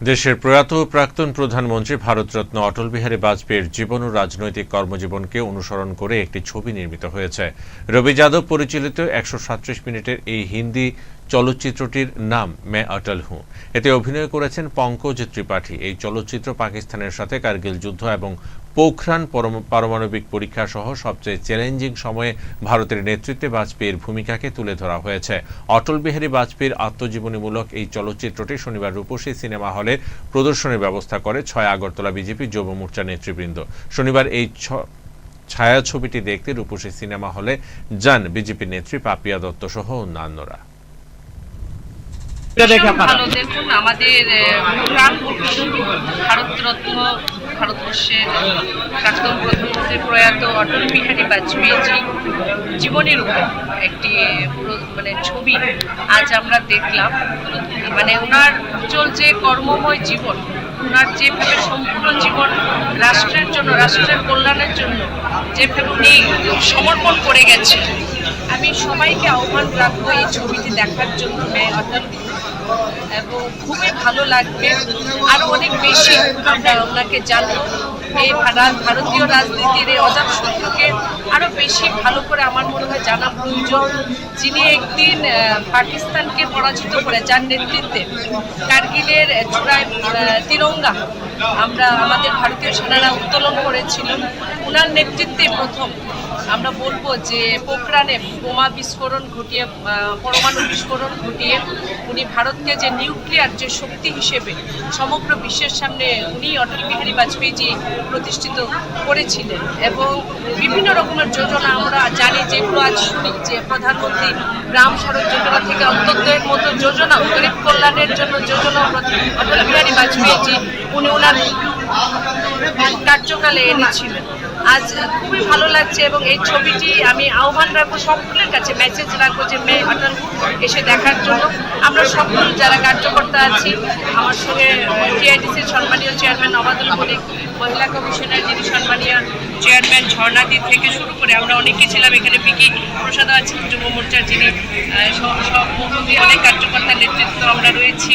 দেশের প্রয়াত প্রাক্তন প্রধানমন্ত্রী ভারতরত্ন অটল বিহারী বাজপেয়ীর জীবন ও রাজনৈতিক কর্মজীবনকে অনুসরণ করে একটি ছবি নির্মিত হয়েছে। রবি যাদব পরিচালিত একশো মিনিটের এই হিন্দি চলচ্চিত্রটির নাম মে অটল হুঁ। এতে অভিনয় করেছেন পঙ্কজ ত্রিপাঠী। এই চলচ্চিত্র পাকিস্তানের সাথে কার্গিল যুদ্ধ এবং পোখরান পারমাণবিক পরীক্ষা সহ সবচেয়ে চ্যালেঞ্জিং সময়ে ভারতের নেতৃত্বে বাজপেয়ীর ভূমিকাকে তুলে ধরা হয়েছে। অটল বিহারী বাজপেয়ীর আত্মজীবনীমূলক এই চলচ্চিত্রটি শনিবার রূপসী সিনেমা হলে প্রদর্শনের ব্যবস্থা করে ছয় আগরতলা বিজেপি যুব মোর্চা নেতৃবৃন্দ। শনিবার এই ছায়াছবিটি দেখতে রূপসী সিনেমা হলে যান বিজেপি নেত্রী পাপিয়া দত্ত সহ অন্যান্যরা। ভালো দেখুন আমাদের ভারতরত্ন ভারতবর্ষের প্রাক্তন প্রধানমন্ত্রী প্রয়াত অটল বিহারী বাজপেয়ীজি জীবনের উপর একটি মানে ছবি আজ আমরা দেখলাম। মানে ওনার উজ্জ্বল যে কর্মময় জীবন ওনার যেভাবে সম্পূর্ণ জীবন রাষ্ট্রের জন্য রাষ্ট্রের কল্যাণের জন্য যেভাবে উনি সমর্পণ করে গেছেন আমি সবাইকে আহ্বান রাখব এই ছবিটি দেখার জন্য এবং খুবই ভালো লাগবে। আরও অনেক বেশি আমরা ওনাকে জানব। এই ভারতীয় রাজনীতির এই অজাত শত্রুকে আরও বেশি ভালো করে আমার মনে হয় জানা প্রয়োজন। যিনি একদিন পাকিস্তানকে পরাজিত করে যার নেতৃত্বে কার্গিলের চূড়ায় তিরঙ্গা আমরা আমাদের ভারতীয় সেনারা উত্তোলন করেছিল ওনার নেতৃত্বে প্রথম আমরা বলব যে পোখরানে বোমা বিস্ফোরণ ঘটিয়ে পরমাণু বিস্ফোরণ ঘটিয়ে উনি ভারতকে যে নিউক্লিয়ার যে শক্তি হিসেবে সমগ্র বিশ্বের সামনে উনি অটল বিহারী বাজপেয়ীজি প্রতিষ্ঠিত করেছিলেন এবং বিভিন্ন রকমের যোজনা আমরা জানি, যেগুলো আজ শুনি, যে প্রধানমন্ত্রী গ্রাম সড়ক যোজনা থেকে অন্তর্দয়ের মতো যোজনা, গরিব কল্যাণের জন্য যোজনা অটল বিহারী বাজপেয়ীজি, উনি ওনার কার্যকালে এনেছিলেন। আজ খুবই ভালো লাগছে এবং এই ছবিটি আমি আহ্বান রাখব সকলের কাছে মেসেজ রাখব যে মেয়ে অটল এসে দেখার জন্য। আমরা সকল যারা কার্যকর্তা আছি, আমার সঙ্গে টিআইডিসির সম্মানীয় চেয়ারম্যান অবাদুল মলিক মহিলা কমিশনের যিনি সম্মানীয় চেয়ারম্যান ঝর্ণাদি থেকে শুরু করে আমরা অনেকে ছিলাম এখানে পিকি প্রসাদ আছেন যুব মোর্চার যিনি সভাপতি অনেক কার্যকর্তার নেতৃত্ব আমরা রয়েছি।